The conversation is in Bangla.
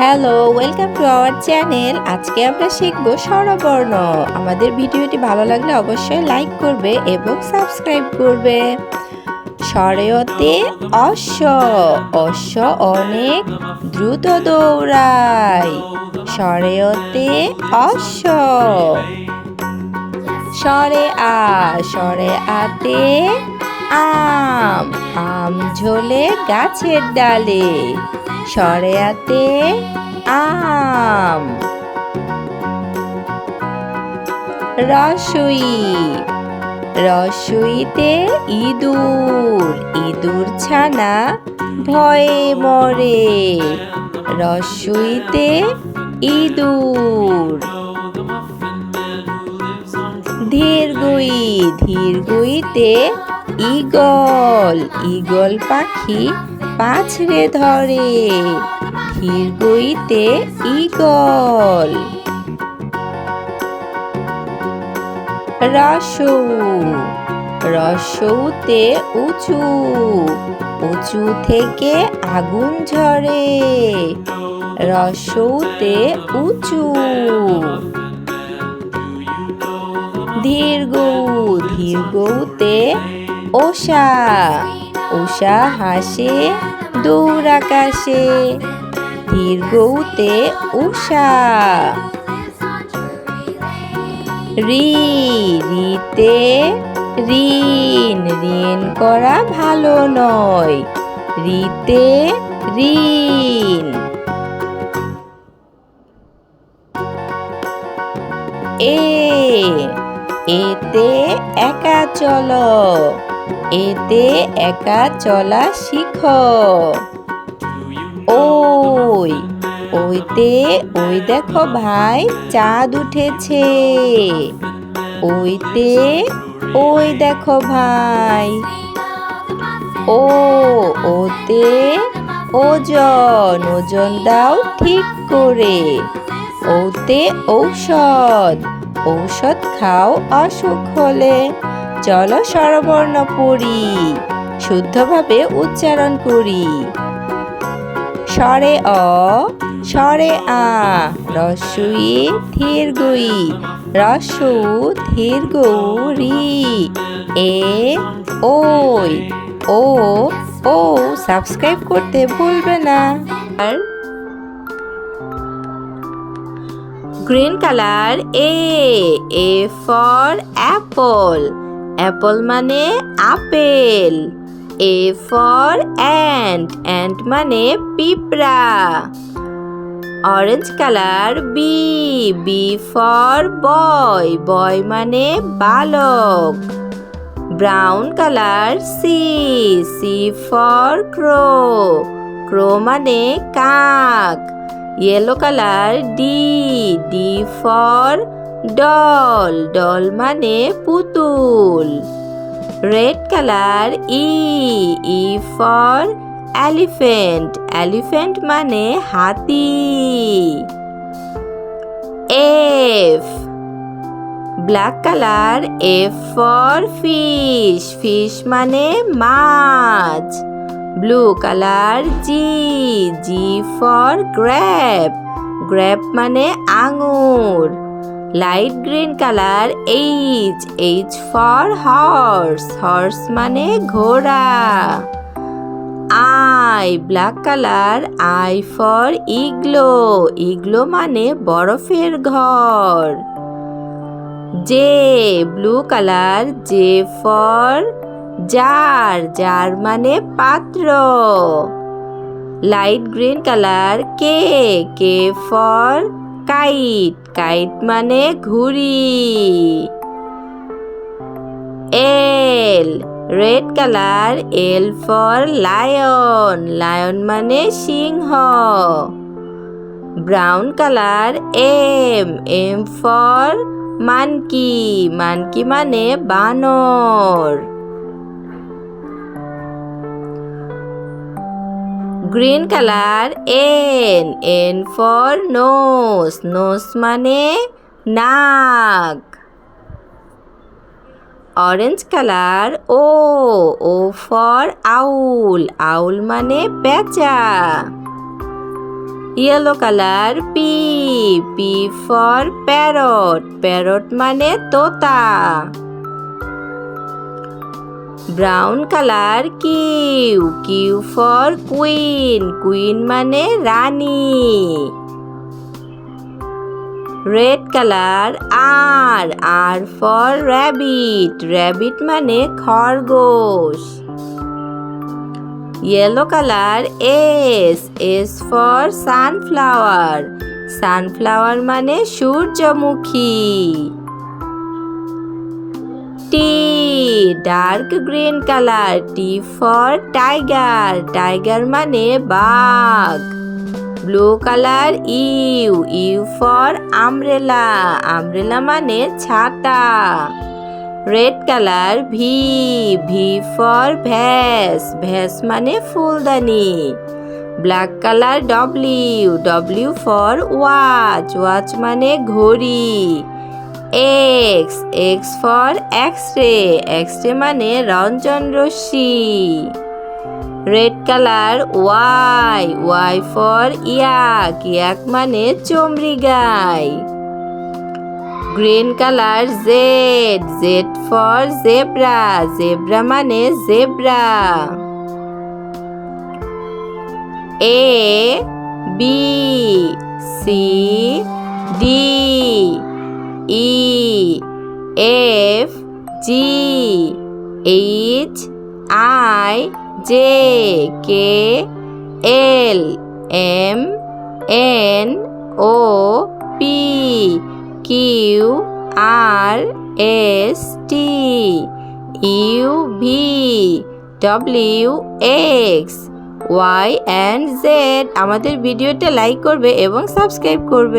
Hello welcome to our channel আজকে আমরা শিখব স্বরবর্ণ। আমাদের ভিডিওটি ভালো লাগলে অবশ্যই লাইক করবে এবং সাবস্ক্রাইব করবে। স্বরেয়তে অশ্ব। অশ্ব অনেক দ্রুত দৌড়ায়। স্বরেয়তে অশ্ব। স্বরে আ। স্বরে আতে আম। আম ঝোলে গাছের ডালে, সরেয়াতে আম। রসুই, রসুইতে ইঁদুর ইঁদুর ছানা ভয়ে মরে। রসুইতে ইঁদুর, ধীরগুই, ধীরগুইতে ইগল ইগল পাখি পাছড়ে ধরে ধীরগুইতে ইগল। রসৌ, রসৌতে উঁচু উঁচু থেকে আগুন ঝরে, রসৌতে উঁচু। ধীরগৌ ধীরগৌতে ওষা উষা হাসে, দূর আকাশে ধীরগৌতে উষা। রি, রিতে ঋণ ঋণ করা ভালো নয়। রিতে ঋণ। এ, এতে একা চলো। এতে একা চলা শিখ। ওই, ওইতে, ওই দেখো ভাই চাঁদ উঠেছে। ওইতে, ওই দেখো ভাই। ও, ওতে, ওজন ওজন দাও ঠিক করে। ওতে ঔষধ ঔষধ খাও অসুখ হলে। চলো স্বরবর্ণ পড়ি শুদ্ধভাবে উচ্চারণ করি। স্বরে অ, স্বরে আ, রসুই ধীর গুই রসু ধীর গৌরি এ, ওই, ও ও, সাবস্ক্রাইব করতে ভুলবে না। আর green colour A A for apple. Apple মানে আপেল এ ফর অ্যান্ড অ্যান্ড মানে পিঁপড়া orange colour B B for boy boy মানে বালক brown colour C C for crow crow মানে কাক yellow colour D D for doll doll মানে পুতুল। Red colour E E for elephant elephant মানে হাতি। F black colour F for fish fish মানে মাছ। Blue colour G G for grape grape মানে আঙুর। Light green colour H H for horse horse মানে ঘোড়া। I black colour I for igloo igloo মানে বরফের ঘর। J blue colour J for jar jar মানে পাত্র। Light green colour K K for kite kite মানে ঘুড়ি। L, red colour, L for lion. Lion মানে সিংহ। Brown colour, M M for monkey. Monkey মানে বানর। Green colour N N for nose nose মানে নাক। Orange colour O O for owl owl মানে পেঁচা। Yellow colour P P for parrot parrot মানে তোতা। Brown colour Q Q for queen queen মানে রানী। Red colour R R for rabbit rabbit মানে খরগোশ। Yellow colour S S for sunflower sunflower মানে সূর্যমুখী। Dark green colour T for tiger tiger মানে বাঘ। Blue colour U U for umbrella umbrella মানে ছাতা। Red colour V V for vase vase মানে ফুলদানি। Black colour W W for watch watch মানে ঘড়ি। X X for X ray X ray মানে রঞ্জন রশ্মি। Red colour Y Y for yak yak মানে চমড়ি গাই। Green colour Z Z for zebra zebra মানে zebra A B C D E F G H I J K L M N O P Q R S T U V W X Y and Z আমাদের ভিডিওটা লাইক করবে এবং সাবস্ক্রাইব করবে।